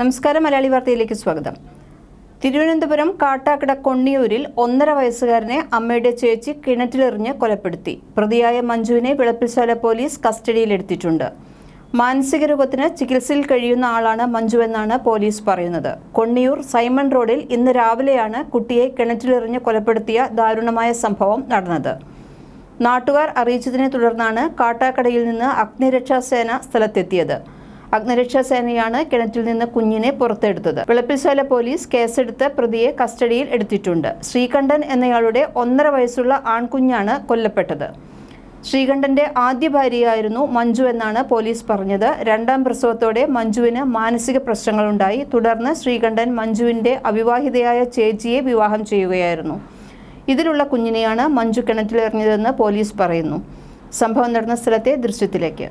നമസ്കാരം മലയാളി വാർത്തയിലേക്ക് സ്വാഗതം. തിരുവനന്തപുരം കാട്ടാക്കട കൊണ്ണിയൂരിൽ ഒന്നര വയസ്സുകാരനെ അമ്മയുടെ ചേച്ചി കിണറ്റിലെറിഞ്ഞ് കൊലപ്പെടുത്തി. പ്രതിയായ മഞ്ജുവിനെ വിളപ്പിൽശാല പോലീസ് കസ്റ്റഡിയിലെടുത്തിട്ടുണ്ട്. മാനസിക രോഗത്തിന് ചികിത്സയിൽ കഴിയുന്ന ആളാണ് മഞ്ജു എന്നാണ് പോലീസ് പറയുന്നത്. കൊണ്ണിയൂർ സൈമൺ റോഡിൽ ഇന്ന് രാവിലെയാണ് കുട്ടിയെ കിണറ്റിലെറിഞ്ഞ് കൊലപ്പെടുത്തിയ ദാരുണമായ സംഭവം നടന്നത്. നാട്ടുകാർ അറിയിച്ചതിനെ തുടർന്നാണ് കാട്ടാക്കടയിൽ നിന്ന് അഗ്നിരക്ഷാസേന സ്ഥലത്തെത്തിയത്. അഗ്നിരക്ഷാസേനയാണ് കിണറ്റിൽ നിന്ന് കുഞ്ഞിനെ പുറത്തെടുത്തത്. വിളപ്പിൽശാല പോലീസ് കേസെടുത്ത് പ്രതിയെ കസ്റ്റഡിയിൽ എടുത്തിട്ടുണ്ട്. ശ്രീകണ്ഠൻ എന്നയാളുടെ ഒന്നര വയസ്സുള്ള ആൺകുഞ്ഞാണ് കൊല്ലപ്പെട്ടത്. ശ്രീകണ്ഠന്റെ ആദ്യ ഭാര്യയായിരുന്നു മഞ്ജു എന്നാണ് പോലീസ് പറഞ്ഞത്. രണ്ടാം പ്രസവത്തോടെ മഞ്ജുവിന് മാനസിക പ്രശ്നങ്ങളുണ്ടായി. തുടർന്ന് ശ്രീകണ്ഠൻ മഞ്ജുവിന്റെ അവിവാഹിതയായ ചേച്ചിയെ വിവാഹം ചെയ്യുകയായിരുന്നു. ഇതിലുള്ള കുഞ്ഞിനെയാണ് മഞ്ജു കിണറ്റിലെറിഞ്ഞതെന്ന് പോലീസ് പറയുന്നു. സംഭവം നടന്ന സ്ഥലത്തെ ദൃശ്യത്തിലേക്ക്.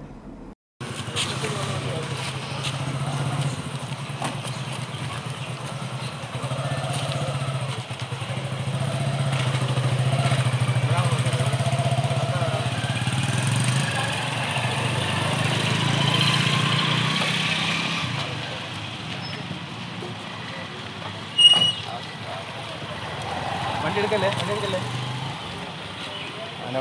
വണ്ടി എടുക്കല്ലേ? വണ്ടി എടുക്കല്ലേ? ഉണ്ട്